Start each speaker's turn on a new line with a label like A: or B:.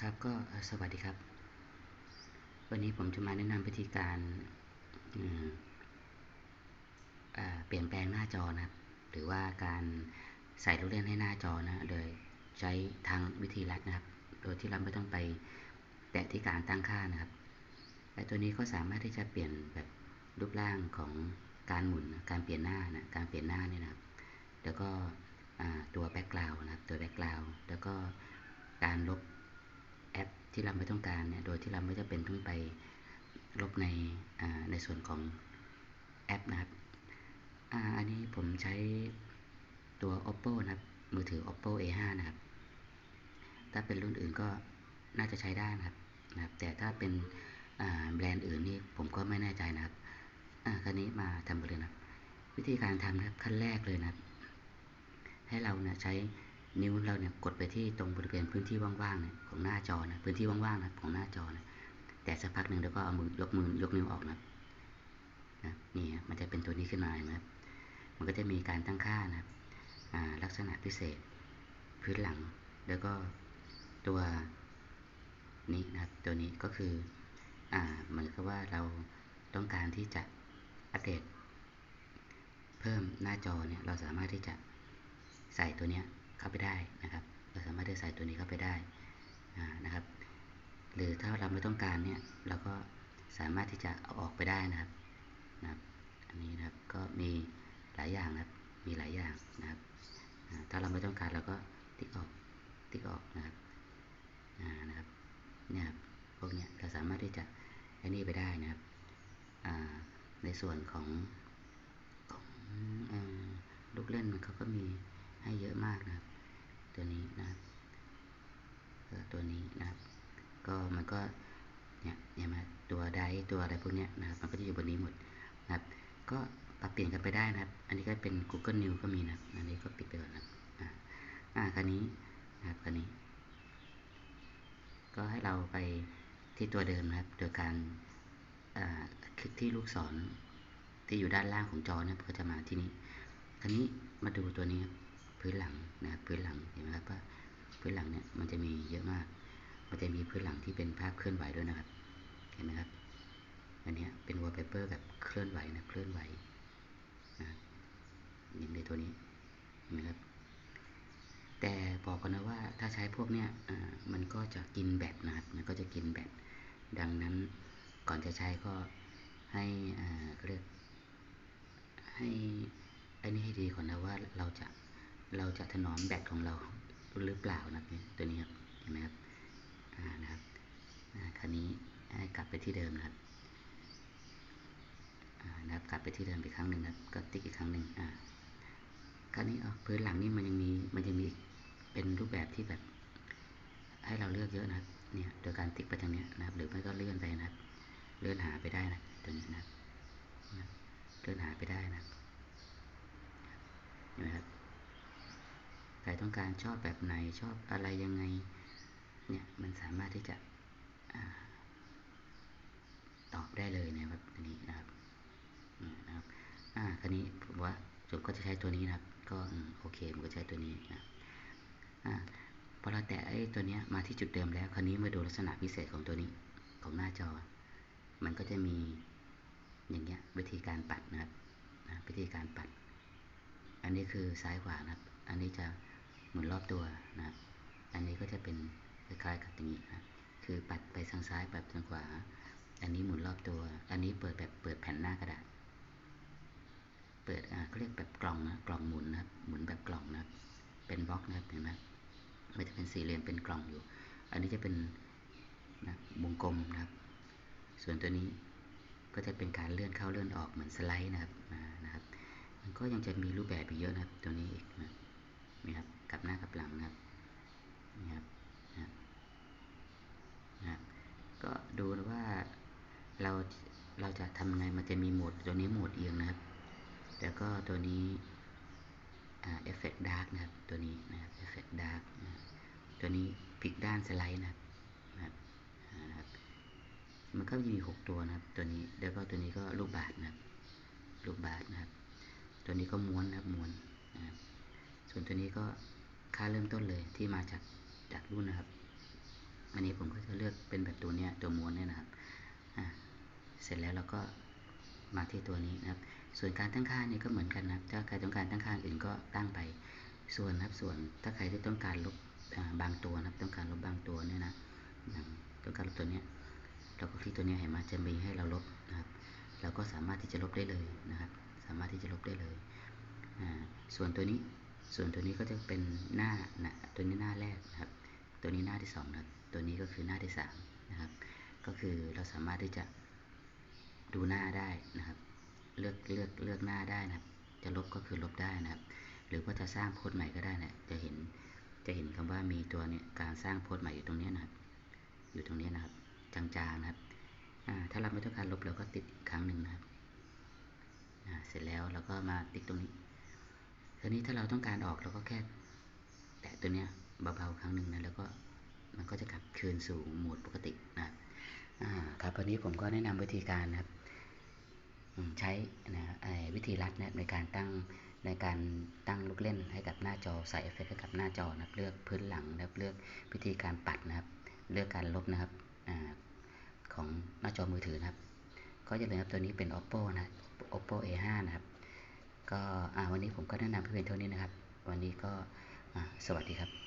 A: ครับก็สวัสดีครับ วันนี้ผมจะมาแนะนำวิธีการเปลี่ยนแปลงหน้าจอนะครับ หรือว่าการใส่ลูกเล่นให้หน้าจอนะโดยใช้ทางวิธีลัดนะครับ โดยที่เราไม่ต้องไปแตะที่การตั้งค่านะครับและตัวนี้ก็สามารถที่จะเปลี่ยนแบบรูปร่างของการหมุนการเปลี่ยนหน้านะการเปลี่ยนหน้านี่นะครับ แล้วก็ตัวแบ็กกราวน์นะครับตัวแบ็กกราวน์แล้วก็การลบ ที่เราไม่ต้องการเนี่ยโดยที่เราไม่จำเป็นต้องไปลบในอ่าในส่วนของแอปนะครับอ่าอันนี้ผมใช้ตัว oppo นะครับ มือถือ oppo a5 นะครับ ถ้าเป็นรุ่นอื่นก็น่าจะใช้ได้นะครับนะครับ แต่ถ้าเป็นอ่าแบรนด์อื่นนี่ผมก็ไม่แน่ใจนะครับอ่าคราวนี้มาทำกันเลยนะครับวิธีการทำนะครับขั้นแรกเลยนะครับ ให้เราเนี่ยใช้ นิ้วเราเนี่ยกดไปที่ตรงบริเวณพื้นที่ว่างๆเนี่ยของหน้าจอนะพื้นที่ว่างๆนะของหน้าจอนะแต่สักพักหนึ่งแล้วก็เอามือยกมือยกนิ้วออกนะครับนะนี่มันจะเป็นตัวนี้ขึ้นมาเห็นไหมครับ มันก็จะมีการตั้งค่านะครับลักษณะพิเศษ พื้นหลัง แล้วก็ตัวนี้นะครับตัวนี้ก็คืออ่าเหมือนกับว่าเราต้องการที่จะอัปเดต เพิ่มหน้าจอเนี่ยเราสามารถที่จะใส่ตัวเนี้ย เข้าไปได้นะครับ เราสามารถที่จะใส่ตัวนี้เข้าไปได้นะครับ หรือถ้าเราไม่ต้องการเนี่ยเราก็สามารถที่จะเอาออกไปได้นะครับนะครับ อันนี้นะครับก็มีหลายอย่างนะครับ มีหลายอย่างนะครับ ถ้าเราไม่ต้องการเราก็ติ๊กออก ติ๊กออกนะครับนะครับ เนี่ยพวกเนี้ยเราสามารถที่จะไอ้นี่ไปได้นะครับ ในส่วนของของลูกเล่นมันเขาก็มี ให้เยอะมากนะครับ ตัวนี้นะครับตัวนี้นะครับ ก็มันก็เนี่ยเนี่ยมาตัวไดตัวอะไรพวกเนี้ยนะครับ มันก็จะอยู่บนนี้หมดนะครับ ก็ปรับเปลี่ยนกันไปได้นะครับ อันนี้ก็เป็น Google New ก็มีนะอันนี้ก็ปิดไปก่อนนะอ่าอ่าคันนี้นะครับคันนี้ ก็ให้เราไปที่ตัวเดิมนะครับ โดยการคลิกที่ลูกศรที่อยู่ด้านล่างของจอเนี่ยก็จะมาที่นี้คราวนี้มาดูตัวนี้ พื้นหลังนะครับพื้นหลังเห็นไหมครับว่าพื้นหลังเนี่ยมันจะมีเยอะมาก มันจะมีพื้นหลังที่เป็นภาพเคลื่อนไหวด้วยนะครับ เห็นไหมครับ อันนี้เป็นวอลเปเปอร์แบบเคลื่อนไหวนะเคลื่อนไหวนะอย่างในตัวนี้เห็นไหมครับ แต่บอกกันนะว่าถ้าใช้พวกเนี้ยมันก็จะกินแบตนะครับมันก็จะกินแบตดังนั้นก่อนจะใช้ก็ให้เรียกให้อันนี้ให้ดีก่อนนะว่าเราจะ เราจะถนอมแบตของเราหรือเปล่านะตัวนี้ครับเห็นไหมครับอ่านะครับคราวนี้ให้กลับไปที่เดิมนะครับนะครับกลับไปที่เดิมอีกครั้งหนึ่งนะก็ติ๊กอีกครั้งหนึ่งอ่าคราวนี้อ๋อพื้นหลังนี่มันยังมีมันยังมีเป็นรูปแบบที่แบบให้เราเลือกเยอะนะเนี่ยโดยการติ๊กไปทางนี้นะครับ หรือไม่ก็เลื่อนไปนะครับ เลื่อนหาไปได้นะตัวนี้นะเลื่อนหาไปได้นะเห็นไหมครับ รต้องการชอบแบบไหนชอบอะไรยังไงเนี่ยมันสามารถที่จะอตอบได้เลยนะครับตัวนี้นะครับนะครับอ่าคราวนี้ผมว่าผมก็จะใช้ตัวนี้นะครับ ก็โอเคผมก็ใช้ตัวนี้นะอ่าพอเราแตะไอ้ตัวนี้มาที่จุดเดิมแล้วคราวนี้มาดูลักษณะพิเศษของตัวนี้ของหน้าจอ มันก็จะมีอย่างเงี้ยวิธีการปัดนะครับนะวิธีการปัด อันนี้คือซ้ายขวานะครับ อันนี้จะ มุนรอบตัวนะอันนี้ก็จะเป็นคล้ายๆกับอย่างนี้นะคือปัดไปทางซ้ายปัดทางขวา อันนี้หมุนรอบตัว อันนี้เปิดแบบเปิดแผ่นหน้ากระดาษ เปิดอ่าเขาเรียกแบบกล่องนะกล่องหมุนนะหมุนแบบกล่องนะเป็นบล็อกนะครับเห็นไหมมันจะเป็นสี่เหลี่ยมเป็นกล่องอยู่ อันนี้จะเป็นนะวงกลมนะครับ ส่วนตัวนี้ก็จะเป็นการเลื่อนเข้าเลื่อนออกเหมือนสไลด์นะครับนะครับ มันก็ยังจะมีรูปแบบอีกเยอะนะครับตัวนี้อีกนะนี่ครับ กับหน้ากับหลังนะครับนี่ครับนะก็ดูว่าเราเราจะทำไงมันจะมีโหมดตัวนี้โหมดเอียงนะครับ แล้วก็ตัวนี้เอฟเฟกต์ดาร์กนะครับตัวนี้นะครับเอฟเฟกต์ดาร์กตัวนี้พลิกด้านสไลด์นะครับนะครับมันก็มีหกตัวนะครับ ตัวนี้แล้วก็ตัวนี้ก็รูปบาทนะครับรูปบาทนะครับ ตัวนี้ก็ม้วนนะครับม้วนนะครับส่วนตัวนี้ก็ ค่าเริ่มต้นเลยที่มาจากจากรุ่นนะครับ อันนี้ผมก็จะเลือกเป็นแบบตัวเนี้ยตัวม้วนเนี่ยนะครับอ่าเสร็จแล้วเราก็มาที่ตัวนี้นะครับ ส่วนการตั้งค่านี่ก็เหมือนกันนะครับ ถ้าใครต้องการตั้งค่าอื่นก็ตั้งไป ส่วนนะครับ ส่วนถ้าใครที่ต้องการลบบางตัวนะครับ ต้องการลบบางตัวเนี่ยนะ ต้องการลบตัวเนี้ย เราก็คลิกตัวนี้เห็นไหมจะมีให้เราลบนะครับ เราก็สามารถที่จะลบได้เลยนะครับ สามารถที่จะลบได้เลย ส่วนตัวนี้ ส่วนตัวนี้ก็จะเป็นหน้านะตัวนี้หน้าแรกนะครับ ตัวนี้หน้าที่2นะตัวนี้ก็คือหน้าที่3นะครับ ก็คือเราสามารถที่จะดูหน้าได้นะครับ เลือกเลือกเลือกหน้าได้นะครับ จะลบก็คือลบได้นะครับ หรือว่าจะสร้างโพสต์ใหม่ก็ได้นะจะเห็นจะเห็นคำว่ามีตัวเนี่ยการสร้างโพสต์ใหม่อยู่ตรงนี้นะครับ อยู่ตรงนี้นะครับ จางๆนะครับถ้าเราไม่ต้องการลบเราก็ติดอีกครั้งหนึ่งนะครับเสร็จแล้วเราก็มาติ๊กตรงนี้ ทีนี้ถ้าเราต้องการออกเราก็แค่แตะตัวเนี้ยเบาๆครั้งหนึ่งนะแล้วก็มันก็จะกลับคืนสู่โหมดปกตินะครับครับวันนี้ผมก็แนะนำวิธีการนะครับใช้นะวิธีรัดนะในการตั้งในการตั้งลูกเล่นให้กับหน้าจอใส่เอฟเฟกต์ให้กับหน้าจอนะครับเลือกพื้นหลังนะครับเลือกวิธีการปัดนะครับ เลือกการลบนะครับอของหน้าจอมือถือนะครับ ก็จะเลยครับตัวนี้เป็น oppo นะ oppo a5 นะครับ ก็วันนี้ผมก็แนะนำเพื่อนเท่านี้นะครับ วันนี้ก็สวัสดีครับ